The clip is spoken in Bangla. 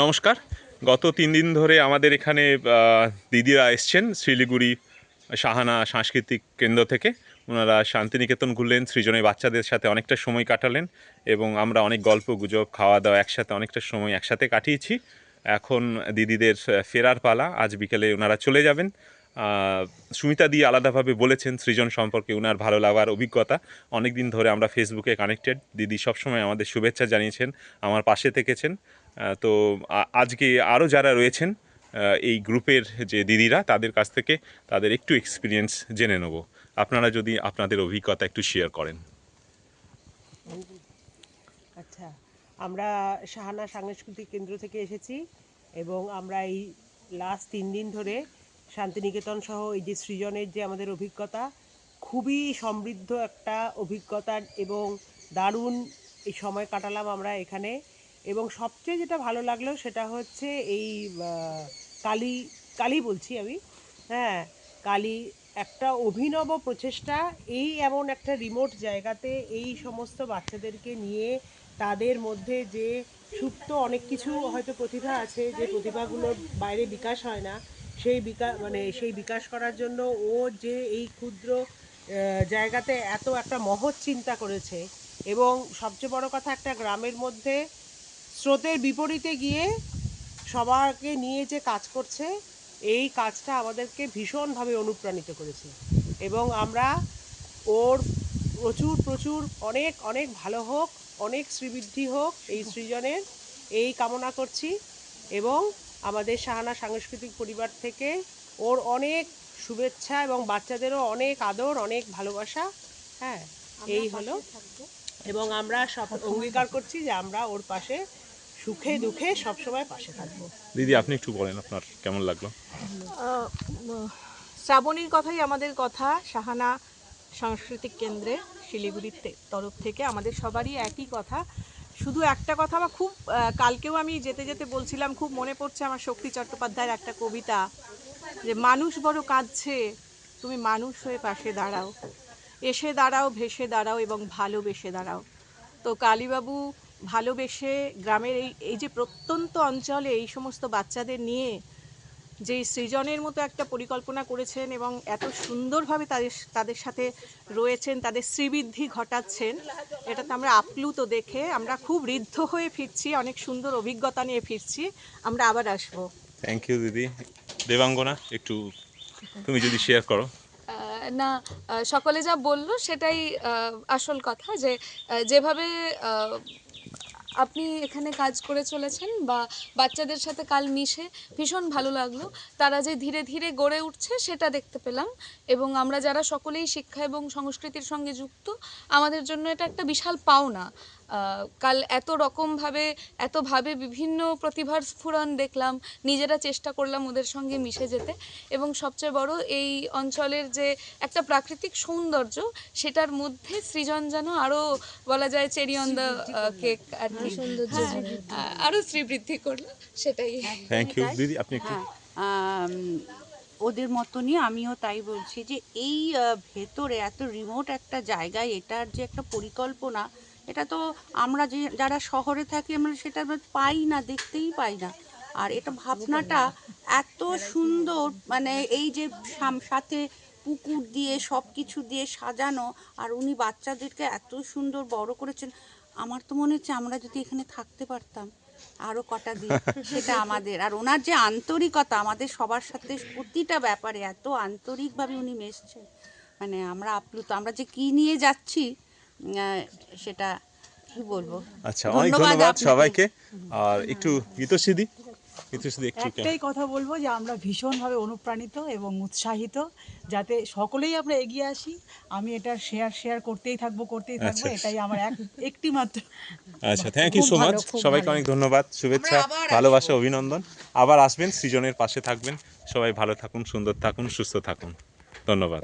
নমস্কার। গত তিন দিন ধরে আমাদের এখানে দিদিরা এসছেন শিলিগুড়ি সাহানা সাংস্কৃতিক কেন্দ্র থেকে। ওনারা শান্তিনিকেতন ঘুরলেন সৃজনের বাচ্চাদের সাথে অনেকটা সময় কাটালেন এবং আমরা অনেক গল্প, গুজব খাওয়া দাওয়া একসাথে, অনেকটা সময় একসাথে কাটিয়েছি। এখন দিদিদের ফেরার পালা। আজ বিকেলে ওনারা চলে যাবেন। সুমিতা দি আলাদাভাবে বলেছেন সৃজন সম্পর্কে ওনার ভালো লাগার অভিজ্ঞতা। অনেক দিন ধরে আমরা ফেসবুকে কানেক্টেড দিদি সবসময় আমাদের শুভেচ্ছা জানিয়েছেন, আমার পাশে থেকেছেন। তো আজকে আরও যারা রয়েছেন এই গ্রুপের যে দিদিরা, তাদের কাছ থেকে তাদের একটু এক্সপিরিয়েন্স জেনে নেব। আপনারা যদি আপনাদের অভিজ্ঞতা একটু শেয়ার করেন। আচ্ছা আমরা সাহানা সাংস্কৃতিক কেন্দ্র থেকে এসেছি এবং আমরা এই লাস্ট তিন দিন ধরে শান্তিনিকেতন সহ এই যে সৃজনের যে আমাদের অভিজ্ঞতা, খুবই সমৃদ্ধ একটা অভিজ্ঞতা এবং দারুণ এই সময় কাটালাম আমরা এখানে। এবং সবচেয়ে যেটা ভালো লাগল সেটা হচ্ছে এই কালী কালী বলছি আমি হ্যাঁ কালী একটা অভিনব প্রচেষ্টা, এই এমন একটা রিমোট জায়গাতে এই সমস্ত বাচ্চাদেরকে নিয়ে তাদের মধ্যে যে সুপ্ত অনেক কিছু হয়তো প্রতিভা আছে, যে প্রতিভাগুলোর বাইরে বিকাশ হয় না সেই বিকাশ মানে সেই বিকাশ করার জন্য ও যে এই ক্ষুদ্র জায়গাতে এত একটা মহৎ চিন্তা করেছে এবং সবচেয়ে বড় কথা একটা গ্রামের মধ্যে স্রোতের বিপরীতে গিয়ে সবাইকে নিয়ে যে কাজ করছে, এই কাজটা আমাদেরকে ভীষণভাবে অনুপ্রাণিত করেছে। এবং আমরা ওর প্রচুর প্রচুর, অনেক অনেক ভালো হোক, অনেক শ্রীবৃদ্ধি হোক এই সৃজনের এই কামনা করছি এবং আমাদের সাহানা সাংস্কৃতিক পরিবার থেকে ওর অনেক শুভেচ্ছা এবং বাচ্চাদেরও অনেক আদর অনেক ভালোবাসা। হ্যাঁ এই হলো। এবং আমরা সব অঙ্গীকার করছি যে আমরা ওর পাশে সুখে দুঃখে সবসময় পাশে থাকব। দিদি আপনি একটু বলেন আপনার কেমন লাগল? শ্রাবণীর কথাই আমাদের কথা সাহানা সাংস্কৃতিক কেন্দ্রে শিলিগুড়ির তরফ থেকে আমাদের সবারই একই কথা। শুধু একটা কথা আমার খুব কালকেও আমি যেতে যেতে বলছিলাম, খুব মনে পড়ছে আমার শক্তি চট্টোপাধ্যায়ের একটা কবিতা, যে মানুষ বড় কাঁদছে, তুমি মানুষ হয়ে পাশে দাঁড়াও, এসে দাঁড়াও, ভেসে দাঁড়াও এবং ভালোবেসে দাঁড়াও। তো কালীবাবু ভালোবেসে গ্রামের এই এই যে প্রত্যন্ত অঞ্চলে এই সমস্ত বাচ্চাদের নিয়ে যে সৃজনের মতো একটা পরিকল্পনা করেছেন এবং এত সুন্দরভাবে তাদের তাদের সাথে রয়েছেন তাদের শ্রীবৃদ্ধি ঘটাচ্ছেন এটাতে আমরা আপ্লুত দেখে আমরা খুব ঋদ্ধ হয়ে ফিরছি অনেক সুন্দর অভিজ্ঞতা নিয়ে ফিরছি। আমরা আবার আসব। থ্যাংক ইউ দিদি। দেবাঙ্গনা একটু তুমি যদি শেয়ার করো। না সকলে যা বলল সেটাই আসল কথা যে যেভাবে আপনি এখানে কাজ করে চলেছেন বা বাচ্চাদের সাথে কাল মিশে ভীষণ ভালো লাগল। তারা যে ধীরে ধীরে গড়ে উঠছে সেটা দেখতে পেলাম এবং আমরা যারা সকলেই শিক্ষা এবং সংস্কৃতির সঙ্গে যুক্ত, আমাদের জন্য এটা একটা বিশাল পাওনা। কাল এত রকমভাবে এতভাবে বিভিন্ন প্রতিভার স্ফুরণ দেখলাম নিজেরা চেষ্টা করলাম ওদের সঙ্গে মিশে যেতে এবং সবচেয়ে বড় এই অঞ্চলের যে একটা প্রাকৃতিক সৌন্দর্য সেটার মধ্যে সৃজন যেন আরও বলা যায় চেরি অন দ্য কেক আর কি। হ্যাঁ, আহ, আরও শ্রীবৃদ্ধি করল। সেটাই। থ্যাংক ইউ দিদি আপনি একটু হ্যাঁ ওদের মতনই আমিও তাই বলছি যে এই ভেতরে এত রিমোট একটা জায়গায় এটার যে একটা পরিকল্পনা এটা তো আমরা যে যারা শহরে থাকি আমরা সেটা পাই না দেখতেই পাই না। আর এটা ভাবনাটা এত সুন্দর মানে এই যে সাথে পুকুর দিয়ে সব কিছু দিয়ে সাজানো আর উনি বাচ্চাদেরকে এত সুন্দর বড় করেছেন। আমার তো মনে হচ্ছে আমরা যদি এখানে থাকতে পারতাম আরও কটা দিন সেটা আমাদের। আর ওনার যে আন্তরিকতা আমাদের সবার সাথে প্রতিটা ব্যাপারে এত আন্তরিকভাবে উনি মেশছেন। মানে আমরা আপ্লুত আমরা যে কি নিয়ে যাচ্ছি সেটা কি বলব? আচ্ছা অনেক ধন্যবাদ সবাইকে। আর একটু একটু একটাই কথা বলব যে আমরা ভীষণভাবে অনুপ্রাণিত এবং উৎসাহিত যাতে সকলেই আমরা এগিয়ে আসি। আমি এটা শেয়ার শেয়ার করতেই থাকব করতেই থাকব আচ্ছা। এটাই আমার এক একটি মাত্র আচ্ছা থ্যাংক ইউ সো মাচ সবাইকে অনেক ধন্যবাদ শুভেচ্ছা ভালোবাসা অভিনন্দন। আবার আসবেন সৃজনের পাশে থাকবেন। সবাই ভালো থাকুন সুন্দর থাকুন সুস্থ থাকুন। ধন্যবাদ।